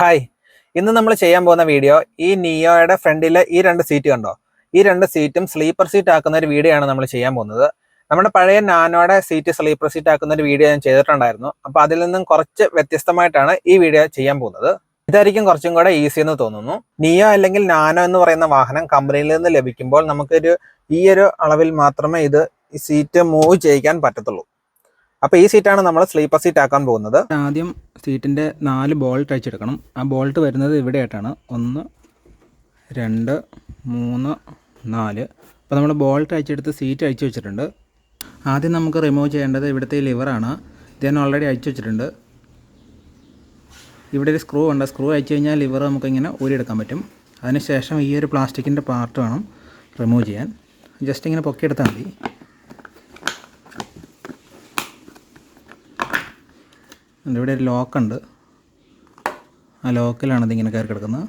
Hi ഇന്ന് നമ്മൾ ചെയ്യാൻ പോകുന്ന വീഡിയോ ഈ നിയോയുടെ ഫ്രണ്ടിലെ ഈ രണ്ട് സീറ്റ് കണ്ടോ? ഈ രണ്ട് സീറ്റും സ്ലീപ്പർ സീറ്റ് ആക്കുന്ന ഒരു വീഡിയോ ആണ് നമ്മൾ ചെയ്യാൻ പോകുന്നത്. നമ്മുടെ പഴയ നാനോയുടെ സീറ്റ് സ്ലീപ്പർ സീറ്റ് ആക്കുന്ന ഒരു വീഡിയോ ഞാൻ ചെയ്തിട്ടുണ്ടായിരുന്നു. അപ്പോൾ അതിൽ നിന്നും കുറച്ച് വ്യത്യസ്തമായിട്ടാണ് ഈ വീഡിയോ ചെയ്യാൻ പോകുന്നത്. ഇതായിരിക്കും കുറച്ചും കൂടെ ഈസി എന്ന് തോന്നുന്നു. നിയോ അല്ലെങ്കിൽ നാനോ എന്ന് പറയുന്ന വാഹനം കമ്പനിയിൽ നിന്ന് ലഭിക്കുമ്പോൾ നമുക്കൊരു ഈ ഒരു അളവിൽ മാത്രമേ ഇത് ഈ സീറ്റ് മൂവ് ചെയ്യിക്കാൻ പറ്റത്തുള്ളൂ. അപ്പോൾ ഈ സീറ്റാണ് നമ്മൾ സ്ലീപ്പർ സീറ്റ് ആക്കാൻ പോകുന്നത്. ആദ്യം സീറ്റിന്റെ നാല് ബോൾട്ട് അഴിച്ചെടുക്കണം. ആ ബോൾട്ട് വരുന്നത് ഇവിടെയായിട്ടാണ്. ഒന്ന് രണ്ട് മൂന്ന് നാല്. അപ്പോൾ നമ്മൾ ബോൾട്ട് അഴിച്ചെടുത്ത് സീറ്റ് അഴിച്ചു വെച്ചിട്ടുണ്ട്. ആദ്യം നമുക്ക് റിമൂവ് ചെയ്യേണ്ടത് ഇവിടുത്തെ ലിവറാണ് ഇത് ഞാൻ ഓൾറെഡി അഴിച്ചു വെച്ചിട്ടുണ്ട്. ഇവിടെ ഒരു സ്ക്രൂ ഉണ്ട്. സ്ക്രൂ അഴിച്ചു കഴിഞ്ഞാൽ ലിവർ നമുക്കിങ്ങനെ ഊരിയെടുക്കാൻ പറ്റും. അതിനുശേഷം ഈ ഒരു പ്ലാസ്റ്റിക്കിന്റെ പാർട്ട് വേണം റിമൂവ് ചെയ്യാൻ. ജസ്റ്റ് ഇങ്ങനെ പൊക്കിയെടുത്താൽ മതി. ഇവിടെ ഒരു ലോക്കുണ്ട്. ആ ലോക്കിലാണ് ഇതിങ്ങനെ കയറി കിടക്കുന്നത്.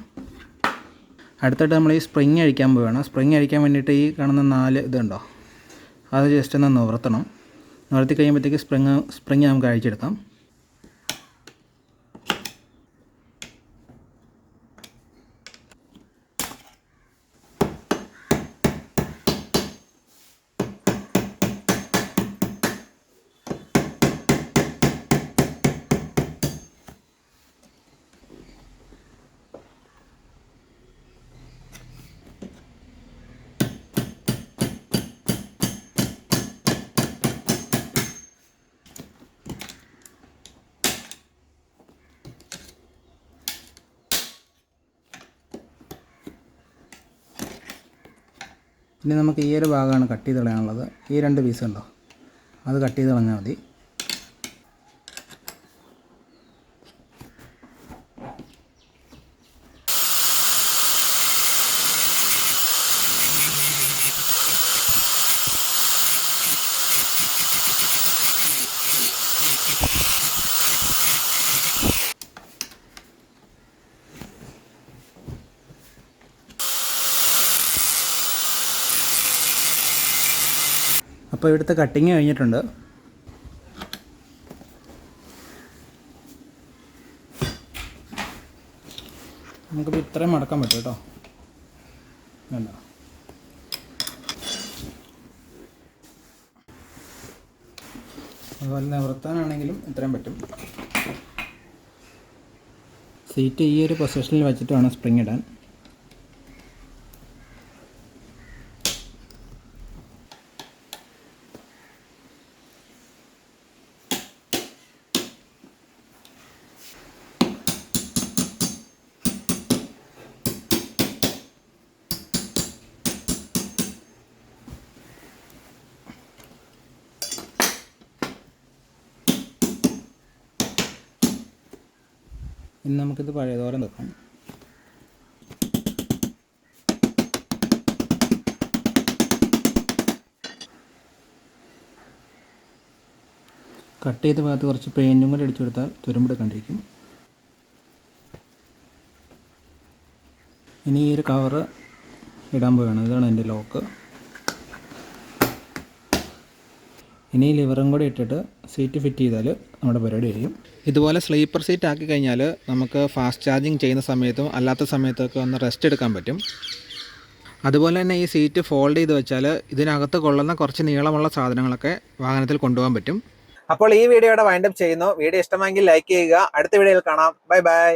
അടുത്തായിട്ട് നമ്മൾ ഈ സ്പ്രിങ് അഴിക്കാൻ പോവുകയാണ്. സ്പ്രിങ് അഴിക്കാൻ വേണ്ടിയിട്ട് ഈ കാണുന്ന നാല് ഇതുണ്ടോ? അത് ജസ്റ്റ് ഒന്ന് നിവർത്തണം. നിവർത്തി കഴിയുമ്പോഴത്തേക്ക് സ്പ്രിങ് സ്പ്രിങ് നമുക്ക് അഴിച്ചെടുക്കാം. ഇനി നമുക്ക് ഈ ഒരു ഭാഗമാണ് കട്ട് ചെയ്ത് കളയാനുള്ളത്. ഈ രണ്ട് പീസ് ഉണ്ടോ? അത് കട്ട് ചെയ്ത് കളഞ്ഞാൽ മതി. അപ്പോൾ ഇവിടുത്തെ കട്ടിങ് കഴിഞ്ഞിട്ടുണ്ട്. നമുക്കിപ്പോൾ ഇത്രയും മടക്കാൻ പറ്റും കേട്ടോ. വേണ്ട. അതുപോലെ നിവർത്താനാണെങ്കിലും ഇത്രയും പറ്റും. സീറ്റ് ഈ ഒരു പൊസിഷനിൽ വെച്ചിട്ട് വേണം സ്പ്രിങ് ഇടാൻ. ഇനി നമുക്കിത് പഴയതോരം വെക്കാം. കട്ട് ചെയ്ത ഭാഗത്ത് കുറച്ച് പെയിന്റും കൂടി അടിച്ചു കൊടുത്താൽ തുരുമ്പെടുക്കാണ്ടിരിക്കും ഇനി ഈ ഒരു കവറ് ഇടാൻ പോവുകയാണ്. ഇതാണ് എന്റെ ലോക്ക് ഇനി ലിവറും കൂടി ഇട്ടിട്ട് സീറ്റ് ഫിറ്റ് ചെയ്താൽ നമ്മുടെ പരിപാടി കഴിയും. ഇതുപോലെ സ്ലീപ്പർ സീറ്റ് ആക്കി കഴിഞ്ഞാൽ നമുക്ക് ഫാസ്റ്റ് ചാർജിങ് ചെയ്യുന്ന സമയത്തും അല്ലാത്ത സമയത്തൊക്കെ ഒന്ന് റെസ്റ്റ് എടുക്കാൻ പറ്റും. അതുപോലെ തന്നെ ഈ സീറ്റ് ഫോൾഡ് ചെയ്ത് വെച്ചാൽ ഇതിനകത്ത് കൊള്ളുന്ന കുറച്ച് നീളമുള്ള സാധനങ്ങളൊക്കെ വാഹനത്തിൽ കൊണ്ടുപോകാൻ പറ്റും. അപ്പോൾ ഈ വീഡിയോയുടെ വൈൻഡപ്പ് ചെയ്യുന്നു. വീഡിയോ ഇഷ്ടമെങ്കിൽ ലൈക്ക് ചെയ്യുക. അടുത്ത വീഡിയോയിൽ കാണാം. Bye bye